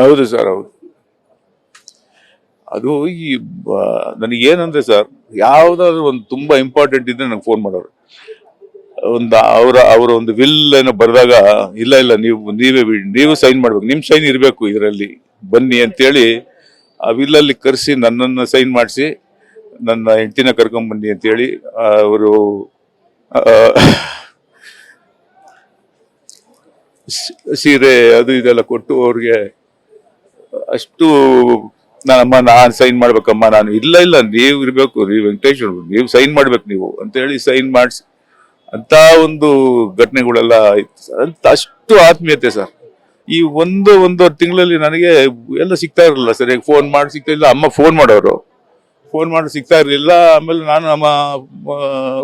ಹೌದು ಸರ್, ಹೌದು. ಅದು ಈ ನನಗೆ ಏನಂದ್ರೆ ಸರ್, ಯಾವ್ದಾದ್ರು ಒಂದು ತುಂಬಾ ಇಂಪಾರ್ಟೆಂಟ್ ಇದ್ರೆ ನಂಗೆ ಫೋನ್ ಮಾಡೋರು. ಒಂದು ಅವರ ಅವರ ಒಂದು ವಿಲ್ ಏನೋ ಬರೆದಾಗ, ಇಲ್ಲ ಇಲ್ಲ, ನೀವು, ನೀವೇ ನೀವು ಸೈನ್ ಮಾಡ್ಬೇಕು, ನಿಮ್ ಸೈನ್ ಇರಬೇಕು ಇದರಲ್ಲಿ, ಬನ್ನಿ ಅಂತೇಳಿ ಆ ವಿಲ್ಲಲ್ಲಿ ಕರೆಸಿ ನನ್ನನ್ನು ಸೈನ್ ಮಾಡಿಸಿ, ನನ್ನ ಹೆಂಡತಿನ ಕರ್ಕೊಂಬನ್ನಿ ಅಂತೇಳಿ ಅವರು ಸೀರೆ ಅದು ಇದೆಲ್ಲ ಕೊಟ್ಟು ಅವ್ರಿಗೆ ಅಷ್ಟು ನಾನಮ್ಮ ನಾನು ಸೈನ್ ಮಾಡ್ಬೇಕಮ್ಮ, ನಾನು ಇಲ್ಲ ಇಲ್ಲ, ನೀವು ಇರಬೇಕು, ನೀವು ವೆಂಕಟೇಶ್ ನೀವು ಸೈನ್ ಮಾಡ್ಬೇಕು ನೀವು ಅಂತ ಹೇಳಿ ಸೈನ್ ಮಾಡಿಸಿ. ಅಂತ ಒಂದು ಘಟನೆಗಳೆಲ್ಲ ಆಯ್ತು ಅಷ್ಟು ಆತ್ಮೀಯತೆ ಸರ್. ಈ ಒಂದು ಒಂದೂವರೆ ತಿಂಗಳಲ್ಲಿ ನನಗೆ ಎಲ್ಲ ಸಿಗ್ತಾ ಇರಲಿಲ್ಲ ಸರ್. ಈಗ ಫೋನ್ ಮಾಡಿ ಸಿಗ್ತಾ ಇಲ್ಲ, ಅಮ್ಮ ಫೋನ್ ಮಾಡೋರು. ಫೋನ್ ಮಾಡಿ ಸಿಗ್ತಾ ಇರಲಿಲ್ಲ, ಆಮೇಲೆ ನಾನು ಅಮ್ಮ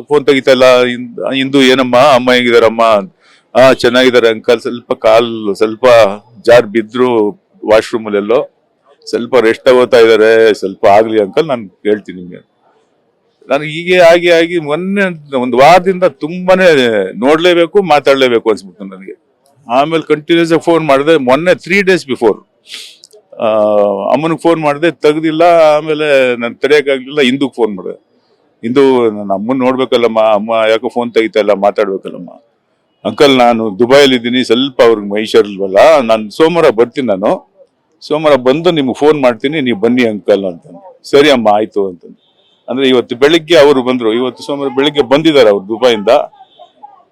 ಫೋನ್ ತೆಗಿತಾ ಇಲ್ಲ, ಇಂದು ಏನಮ್ಮ, ಅಮ್ಮ ಹೆಂಗಿದಾರಮ್ಮ? ಹಾ ಚೆನ್ನಾಗಿದ್ದಾರೆ ಅಂಕಲ್. ಸ್ವಲ್ಪ ಕಾಲ್, ಸ್ವಲ್ಪ ಜಾರ್ ಬಿದ್ರು ವಾಶ್ರೂಮ್ ಅಲ್ಲೆಲ್ಲೋ ಸ್ವಲ್ಪ ರೆಸ್ಟ್ ತಗೋತಾ ಇದಾರೆ, ಸ್ವಲ್ಪ ಆಗ್ಲಿ ಅಂಕಲ್ ನಾನು ಹೇಳ್ತೀನಿ ನಿಮ್ಗೆ. ನಾನು ಹೀಗೆ ಆಗಿ ಆಗಿ ಮೊನ್ನೆ ಒಂದು ವಾರದಿಂದ ತುಂಬಾನೇ ನೋಡ್ಲೇಬೇಕು, ಮಾತಾಡ್ಲೇಬೇಕು ಅನ್ಸ್ಬಿಟ್ಟು ನನಗೆ. ಆಮೇಲೆ ಕಂಟಿನ್ಯೂಸ್ ಫೋನ್ ಮಾಡಿದೆ, ಮೊನ್ನೆ ತ್ರೀ ಡೇಸ್ ಬಿಫೋರ್ ಅಮ್ಮನಿಗೆ ಫೋನ್ ಮಾಡಿದೆ, ತೆಗ್ದಿಲ್ಲ, ಆಮೇಲೆ ನಾನು ತಡೆಯಕ್ಕಾಗ್ಲಿಲ್ಲ ಹಿಂದೂಗೆ ಫೋನ್ ಮಾಡಿದೆ. ಇಂದು ನನ್ನ ಅಮ್ಮನ ನೋಡ್ಬೇಕಲ್ಲಮ್ಮ, ಅಮ್ಮ ಯಾಕೋ ಫೋನ್ ತೆಗಿತಾ ಇಲ್ಲ, ಮಾತಾಡ್ಬೇಕಲ್ಲಮ್ಮ. ಅಂಕಲ್ ನಾನು ದುಬೈಲಿದ್ದೀನಿ ಸ್ವಲ್ಪ ಅವ್ರಿಗೆ ಮೈಸೂರಲ್ವಲ್ಲ, ನಾನು ಸೋಮವಾರ ಬರ್ತೀನಿ ನಾನು. ಸೋಮವಾರ ಬಂದು ನಿಮ್ಗೆ ಫೋನ್ ಮಾಡ್ತೀನಿ, ನೀವು ಬನ್ನಿ ಅಂಕಲ್ ಅಂತ ಸರಿ ಅಮ್ಮ, ಆಯ್ತು ಅಂತಂದು. ಅಂದ್ರೆ ಇವತ್ತು ಬೆಳಿಗ್ಗೆ ಅವರು ಬಂದ್ರು. ಇವತ್ತು ಸೋಮವಾರ ಬೆಳಿಗ್ಗೆ ಬಂದಿದ್ದಾರೆ ಅವ್ರು ದುಬೈಯಿಂದ.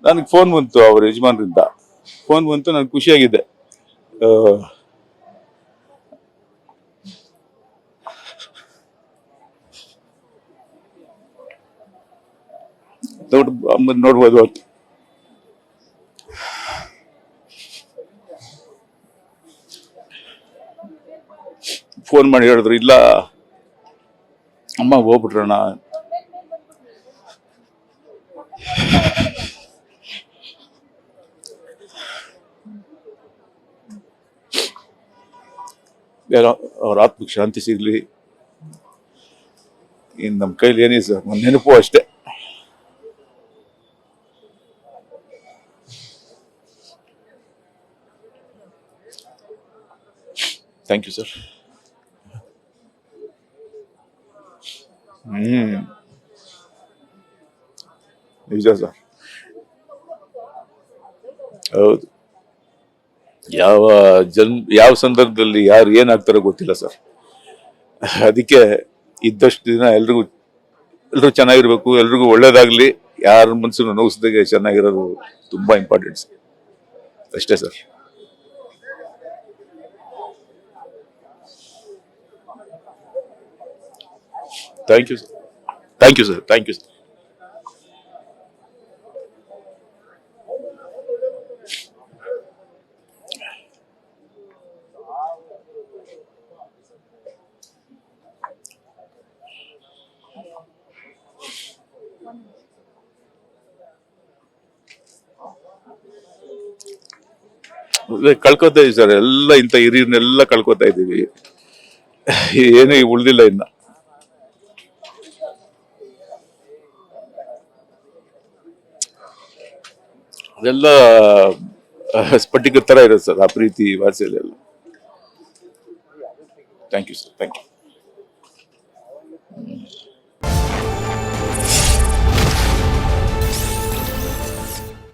ನನಗೆ ಫೋನ್ ಬಂತು ಅವ್ರ ಯಜಮಾನ್ರಿಂದ. ಫೋನ್ ಬಂತು, ನನಗೆ ಖುಷಿಯಾಗಿದೆ. ನೋಡ್ಬೋದು ನೋಡ್ಬೋದು ಅಂತ ಫೋನ್ ಮಾಡಿ ಹೇಳಿದ್ರು, ಇಲ್ಲ, ಅಮ್ಮ ಹೋಗ್ಬಿಟ್ರಣ್ಣ. ಯಾರೋ ಅವ್ರ ಆತ್ಮಕ್ಕೆ ಶಾಂತಿ ಸಿಗ್ಲಿ. ಇನ್ ನಮ್ಮ ಕೈಲಿ ಏನಿ ಸರ್ ನೆನಪು ಅಷ್ಟೇ. ಥ್ಯಾಂಕ್ ಯು ಸರ್ ಹ್ಮ್ ನಿಜ ಸರ್ ಹೌದು. ಯಾವ, ಜನ್, ಯಾವ ಸಂದರ್ಭದಲ್ಲಿ ಯಾರು ಏನಾಗ್ತಾರೋ ಗೊತ್ತಿಲ್ಲ ಸರ್. ಅದಕ್ಕೆ ಇದ್ದಷ್ಟು ದಿನ ಎಲ್ರಿಗೂ ಎಲ್ರಿಗೂ ಚೆನ್ನಾಗಿರ್ಬೇಕು, ಎಲ್ರಿಗೂ ಒಳ್ಳೇದಾಗ್ಲಿ. ಯಾರ ಮನಸ್ಸನ್ನು ನೋವಿಸ್ದಾಗೆ ಚೆನ್ನಾಗಿರೋದು ತುಂಬಾ ಇಂಪಾರ್ಟೆಂಟ್ ಅಷ್ಟೇ sir. Thank you thank you sir thank you sir ಕಳ್ಕೊತಾ ಇದೀವಿ ಸರ್ ಎಲ್ಲ ಇಂಥ ಹಿರಿಯರನ್ನೆಲ್ಲ ಕಳ್ಕೊತಾ ಇದೀವಿ ಏನು ಉಳ್ದಿಲ್ಲ ಇನ್ನ. ಅದೆಲ್ಲ ಸ್ಫಟಿಕ ತರ ಇರುತ್ತೆ ಸರ್ ಆ ಪ್ರೀತಿ ವಾತ್ಸಲ್ಯ ಎಲ್ಲ thank you sir thank you